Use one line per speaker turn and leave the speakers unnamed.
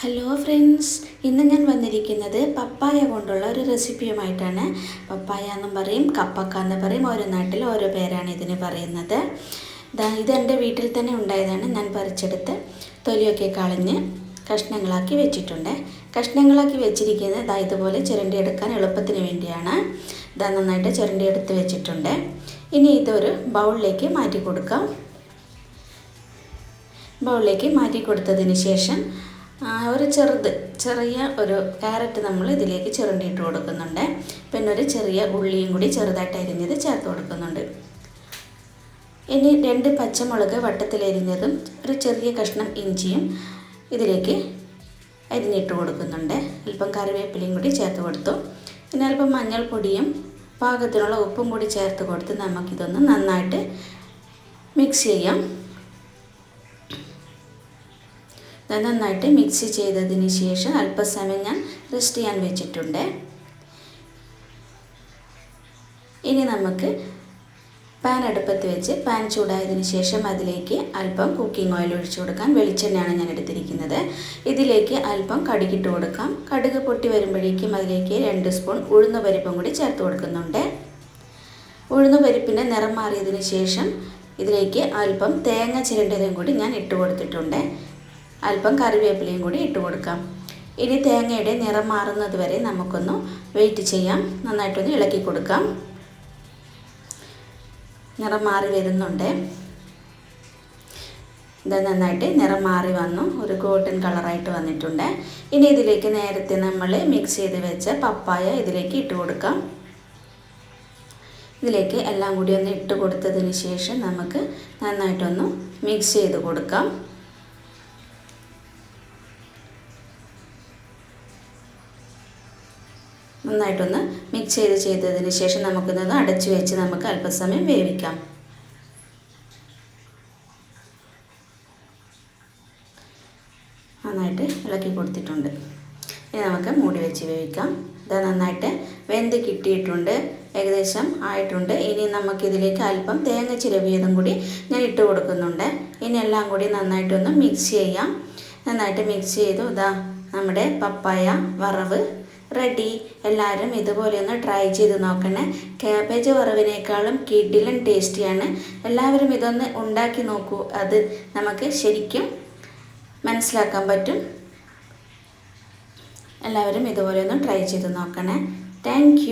Hello friends ഇന്ന് ഞാൻ വന്നിരിക്കുന്നത് പപ്പായ കൊണ്ടുള്ള ഒരു റെസിപ്പിയുമായിട്ടാണ്. പപ്പായ എന്നും പറയും കപ്പക്ക എന്ന് പറയും. ഓരോ നാട്ടിൽ ഓരോ പേരാണ് ഇതിന് പറയുന്നത്. ഇത് എന്റെ വീട്ടിൽ തന്നെ ഉണ്ടായതാണ്. ഞാൻ പറിച്ചെടുത്ത് തൊലിയൊക്കെ കളഞ്ഞ് കഷ്ണങ്ങളാക്കി വെച്ചിട്ടുണ്ട്. കഷ്ണങ്ങളാക്കി വെച്ചിരിക്കുന്നത് ഇതാ ഇതുപോലെ ചിരണ്ടിയെടുക്കാൻ എളുപ്പത്തിന് വേണ്ടിയാണ്. ഇതാ നന്നായിട്ട് എടുത്ത് വെച്ചിട്ടുണ്ട്. ഇനി ഇതൊരു ബൗളിലേക്ക് മാറ്റി കൊടുക്കാം. ബൗളിലേക്ക് മാറ്റി കൊടുത്തതിന് ശേഷം ഒരു ചെറുത് ചെറിയ ഒരു ക്യാരറ്റ് നമ്മൾ ഇതിലേക്ക് ചിരണ്ടിയിട്ട് കൊടുക്കുന്നുണ്ട്. പിന്നെ ഒരു ചെറിയ ഉള്ളിയും കൂടി ചെറുതായിട്ട് അരിഞ്ഞത് ചേർത്ത് കൊടുക്കുന്നുണ്ട്. ഇനി രണ്ട് പച്ചമുളക് വട്ടത്തിലരിഞ്ഞതും ഒരു ചെറിയ കഷ്ണം ഇഞ്ചിയും ഇതിലേക്ക് അരിഞ്ഞിട്ട് കൊടുക്കുന്നുണ്ട്. അല്പം കറിവേപ്പിലയും കൂടി ചേർത്ത് കൊടുത്തു. പിന്നെ അല്പം മഞ്ഞൾപ്പൊടിയും പാകത്തിനുള്ള ഉപ്പും കൂടി ചേർത്ത് കൊടുത്ത് നമുക്കിതൊന്ന് നന്നായിട്ട് മിക്സ് ചെയ്യാം. നന്നായിട്ട് മിക്സ് ചെയ്തതിന് ശേഷം അല്പസമയം ഞാൻ റെസ്റ്റ് ചെയ്യാൻ വെച്ചിട്ടുണ്ട്. ഇനി നമുക്ക് പാൻ അടുപ്പത്ത് വെച്ച് പാൻ ചൂടായതിനു ശേഷം അതിലേക്ക് അല്പം കുക്കിംഗ് ഓയിൽ ഒഴിച്ചു കൊടുക്കാൻ വെളിച്ചെണ്ണയാണ് ഞാൻ എടുത്തിരിക്കുന്നത്. ഇതിലേക്ക് അല്പം കടുകിട്ട് കൊടുക്കാം. കടുക് പൊട്ടി വരുമ്പോഴേക്കും അതിലേക്ക് രണ്ട് സ്പൂൺ ഉഴുന്ന പരിപ്പും കൂടി ചേർത്ത് കൊടുക്കുന്നുണ്ട്. ഉഴുന്ന പരിപ്പിന്റെ നിറം മാറിയതിന് ശേഷം ഇതിലേക്ക് അല്പം തേങ്ങ ചിരണ്ടതും കൂടി ഞാൻ ഇട്ട് കൊടുത്തിട്ടുണ്ട്. അല്പം കറിവേപ്പിലയും കൂടി ഇട്ട് കൊടുക്കാം. ഇനി തേങ്ങയുടെ നിറം മാറുന്നത് വരെ നമുക്കൊന്ന് വെയിറ്റ് ചെയ്യാം. നന്നായിട്ടൊന്ന് ഇളക്കി കൊടുക്കാം. നിറം മാറി വരുന്നുണ്ട്. ഇതാ നന്നായിട്ട് നിറം മാറി വന്നു. ഒരു ഗോൾഡൻ കളറായിട്ട് വന്നിട്ടുണ്ട്. ഇനി ഇതിലേക്ക് നേരത്തെ നമ്മൾ മിക്സ് ചെയ്ത് വെച്ച പപ്പായ ഇതിലേക്ക് ഇട്ട് കൊടുക്കാം. ഇതിലേക്ക് എല്ലാം കൂടി ഒന്ന് ഇട്ട് കൊടുത്തതിന് ശേഷം നമുക്ക് നന്നായിട്ടൊന്ന് മിക്സ് ചെയ്ത് കൊടുക്കാം. നന്നായിട്ടൊന്ന് മിക്സ് ചെയ്ത് ചെയ്തതിന് ശേഷം നമുക്കിതൊന്ന് അടച്ചു വെച്ച് നമുക്ക് അല്പസമയം വേവിക്കാം. നന്നായിട്ട് ഇളക്കി കൊടുത്തിട്ടുണ്ട്. ഇനി നമുക്ക് മൂടി വെച്ച് വേവിക്കാം. ഇത് നന്നായിട്ട് വെന്ത് കിട്ടിയിട്ടുണ്ട്. ഏകദേശം ആയിട്ടുണ്ട്. ഇനി നമുക്കിതിലേക്ക് അല്പം തേങ്ങ ചിരവിയതും കൂടി ഞാൻ ഇട്ട് കൊടുക്കുന്നുണ്ട്. ഇനി എല്ലാം കൂടി നന്നായിട്ടൊന്ന് മിക്സ് ചെയ്യാം. നന്നായിട്ട് മിക്സ് ചെയ്തു. ഇതാ നമ്മുടെ പപ്പായ വറവ് റെഡി എല്ലാവരും ഇതുപോലെയൊന്ന് ട്രൈ ചെയ്ത് നോക്കണേ. ക്യാബേജ് വറവിനേക്കാളും കിഡിലും ടേസ്റ്റിയാണ് എല്ലാവരും ഇതൊന്ന് ഉണ്ടാക്കി നോക്കൂ. അത് നമുക്ക് ശരിക്കും മനസ്സിലാക്കാൻ പറ്റും. എല്ലാവരും ഇതുപോലെയൊന്ന് ട്രൈ ചെയ്ത് നോക്കണേ. താങ്ക്